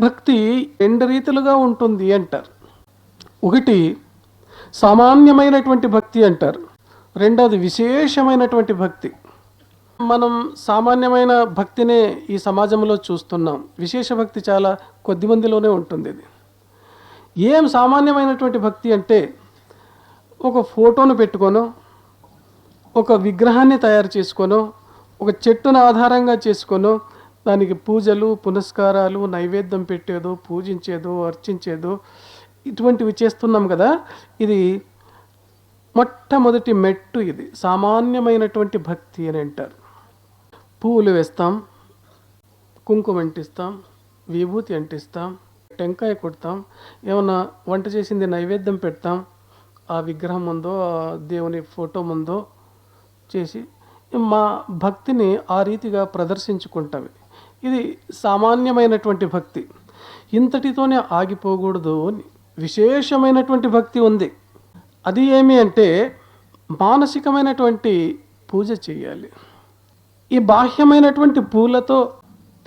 భక్తి రెండు రీతిలుగా ఉంటుంది అంటారు. ఒకటి సామాన్యమైనటువంటి భక్తి అంటారు. రెండవది విశేషమైనటువంటి భక్తి. మనం సామాన్యమైన భక్తినే ఈ సమాజంలో చూస్తున్నాం. విశేష భక్తి చాలా కొద్ది మందిలోనే ఉంటుంది ఇది. ఏం సామాన్యమైనటువంటి భక్తి అంటే ఒక ఫోటోను పెట్టుకోను ఒక విగ్రహాన్ని తయారు చేసుకోను ఒక చెట్టును ఆధారంగా చేసుకోను దానికి పూజలు పునస్కారాలు నైవేద్యం పెట్టేదో పూజించేదో అర్చించేదో ఇటువంటివి చేస్తున్నాం కదా. ఇది మొట్టమొదటి మెట్టు ఇది. సామాన్యమైనటువంటి భక్తి అని అంటారు. పువ్వులు వేస్తాం కుంకుమ అంటిస్తాం విభూతి అంటిస్తాం టెంకాయ కొడతాం ఏమన్నా వంట చేసింది నైవేద్యం పెడతాం ఆ విగ్రహం ఉందో ఆ దేవుని ఫోటో ముందో చేసి మా భక్తిని ఆ రీతిగా ప్రదర్శించుకుంటాం ఇది సామాన్యమైనటువంటి భక్తి. ఇంతటితోనే ఆగిపోకూడదు అని విశేషమైనటువంటి భక్తి ఉంది. అది ఏమి అంటే మానసికమైనటువంటి పూజ చేయాలి. ఈ బాహ్యమైనటువంటి పూలతో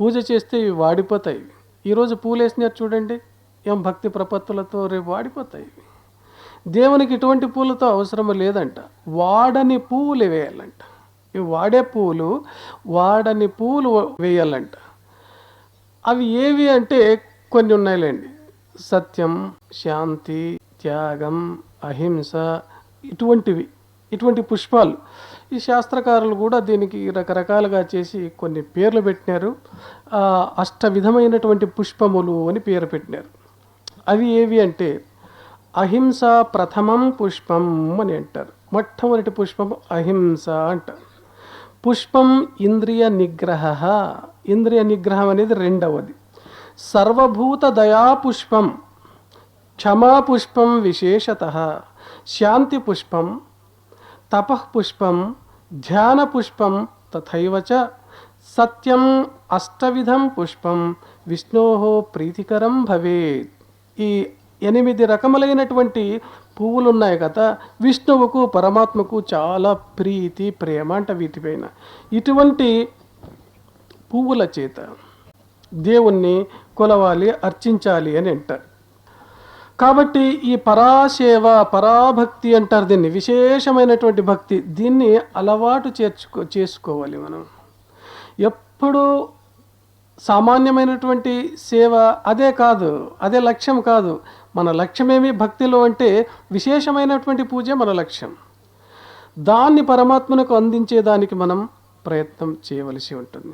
పూజ చేస్తే ఇవి వాడిపోతాయి. ఈరోజు పూలు వేసినారు చూడండి ఏం భక్తి ప్రపత్తులతో రేపు వాడిపోతాయి. దేవునికి ఇటువంటి పూలతో అవసరం లేదంట. వాడని పువ్వులు వేయాలంట. ఇవి వాడే పువ్వులు వాడని పువ్వులు వేయాలంట. అవి ఏవి అంటే కొన్ని ఉన్నాయిలేండి. సత్యం శాంతి త్యాగం అహింస ఇటువంటివి ఇటువంటి పుష్పాలు. ఈ శాస్త్రకారులు కూడా దీనికి రకరకాలుగా చేసి కొన్ని పేర్లు పెట్టినారు. అష్ట విధమైనటువంటి పుష్పములు అని పేరు పెట్టినారు. అవి ఏవి అంటే అహింస ప్రథమం పుష్పం అని అంటారు. మొట్టమొదటి పుష్పం అహింస అంటారు. పుష్పం ఇంద్రియ నిగ్రహ ఇంద్రియ నిగ్రహం అనేది రెండవది. సర్వభూత దయాపుష్పం పుష్పం క్షమా పుష్పం విశేషత శాంతి పుష్పం తపఃపుష్పం ధ్యాన పుష్పం తథైవ చ సత్యం అష్టవిధం పుష్పం విష్ణో ప్రీతికరం భవేత్. ఈ ఎనిమిది రకములైనటువంటి పువ్వులు ఉన్నాయి కదా విష్ణువుకు పరమాత్మకు చాలా ప్రీతి ప్రేమ అంట వీటిపైన. ఇటువంటి పువ్వుల చేత. దేవుణ్ణి కొలవాలి అర్చించాలి అని అంటారు. కాబట్టి ఈ పరాసేవ పరాభక్తి అంటారు దీన్ని. విశేషమైనటువంటి భక్తి. దీన్ని అలవాటు చేర్చుకో చేసుకోవాలి మనం. ఎప్పుడూ సామాన్యమైనటువంటి సేవ అదే కాదు అదే లక్ష్యం కాదు. మన లక్ష్యమేమి భక్తిలో అంటే విశేషమైనటువంటి పూజ మన లక్ష్యం. దాన్ని పరమాత్మనకు అందించేదానికి మనం ప్రయత్నం చేయవలసి ఉంటుంది.